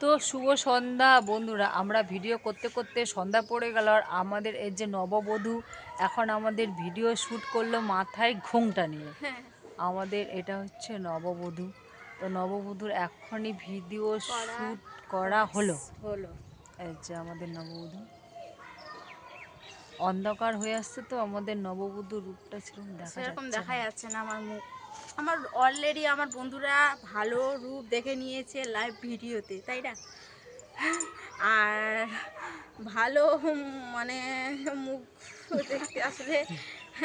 তো শুভ সন্ধ্যা বন্ধুরা। আমরা ভিডিও করতে করতে সন্ধ্যা পড়ে গেল আর আমাদের এই যে নববধূ এখন আমাদের ভিডিও শ্যুট করল মাথায় ঘোংটা নিয়ে। হ্যাঁ। আমাদের এটা হচ্ছে নববধূ। তো নববধূর এখনই ভিডিও শ্যুট করা হলো। হলো। এই যে আমাদের নববধূ। অন্ধকার হয়ে আসছে তো আমাদের নববধু রূপটা সেরকম দেখা সেরকম দেখা। যাচ্ছে না আমার মুখ আমার অলরেডি আমার বন্ধুরা ভালো রূপ দেখে নিয়েছে লাইভ ভিডিওতে তাই না আর ভালো মানে মুখ দেখতে আসলে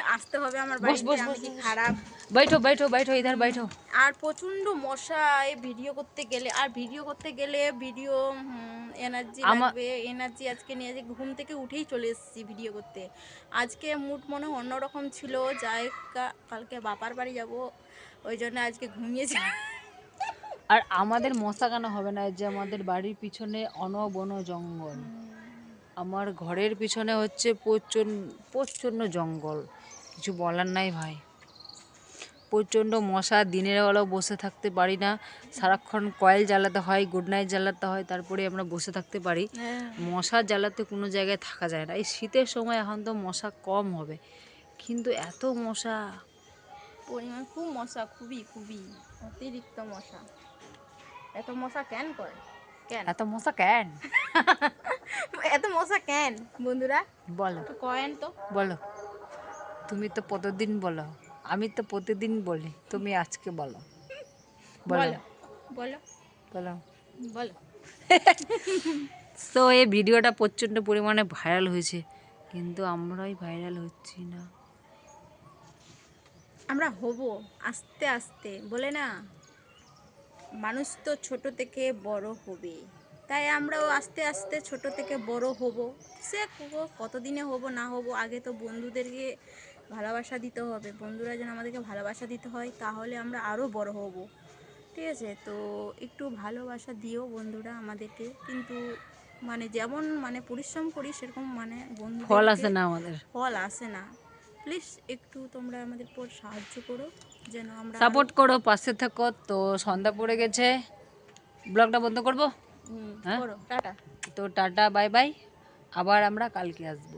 আসতে হবে আমার বস, বাড়িতে বস, আমি বস, কি বস। খারাপ बैठो बैठो बैठो इधर बैठो আর প্রচন্ড মশা এই ভিডিও করতে গেলে আর ভিডিও করতে গেলে ভিডিও এনার্জি আমা- লাগবে এনার্জি আজকে নিয়ে যে ঘুম থেকে উঠেই চলে এসেছি ভিডিও করতে আজকে মুড মনে হয় অন্যরকম ছিল যাই কা- কালকে বাপার বাড়ি যাব ওই জন্য আজকে ঘুমিয়েছি আর আমাদের মশা কেন হবে না এই যে আমাদের বাড়ির পিছনে অনবন জঙ্গল আমার ঘরের পিছনে হচ্ছে প্রচণ্ড প্রচণ্ড জঙ্গল। কিছু বলার নাই ভাই। প্রচণ্ড মশা দিনের বেলাও বসে থাকতে পারি না। সারাক্ষণ কয়েল জ্বালাতে হয় গুড নাইট জ্বালাতে হয় তারপরে আমরা বসে থাকতে পারি। মশা জ্বালাতে কোনো জায়গায় থাকা যায় না। এই শীতের সময় এখন তো মশা কম হবে। কিন্তু এত মশা। পরিমাণ খুব মশা খুবই খুবই। অতিরিক্ত মশা। এত মশা কেন করে? কেন? এত মশা কেন? কেন? বন্ধুরা বলো। কয়েন তো। বলো। তুমি তো প্রতিদিন বলো। আমি তো প্রতিদিন বলি। তুমি আজকে বলো। বলো। বলো। বলো। বলো। তো এই ভিডিওটা প্রচণ্ড পরিমাণে ভাইরাল হয়েছে। কিন্তু আমরাই ভাইরাল হচ্ছি না। আমরা হব আস্তে আস্তে। বলে না মানুষ তো ছোট থেকে বড় হবে। তাই আমরাও আস্তে আস্তে ছোট থেকে বড় হব। সে কতদিনে হব না হব আগে তো বন্ধুদেরকে ভালোবাসা দিতে হবে। বন্ধুরা যেন আমাদেরকে ভালোবাসা দিতে হয় তাহলে আমরা আরও বড় হব। ঠিক আছে? তো একটু ভালোবাসা দিও বন্ধুরা আমাদেরকে। কিন্তু মানে যেমন মানে পরিশ্রম করি সেরকম মানে বন্ধু ফল আসে না আমাদের। ফল আসে না। প্লিজ একটু তোমরা আমাদের পর সাহায্য করো যেন আমরা সাপোর্ট করো পাশে থাকো। তো সন্ধ্যা পড়ে গেছে। ব্লগটা বন্ধ করব? হ্যাঁ? টাটা। তো টাটা বাই বাই। আবার আমরা কালকে আসব।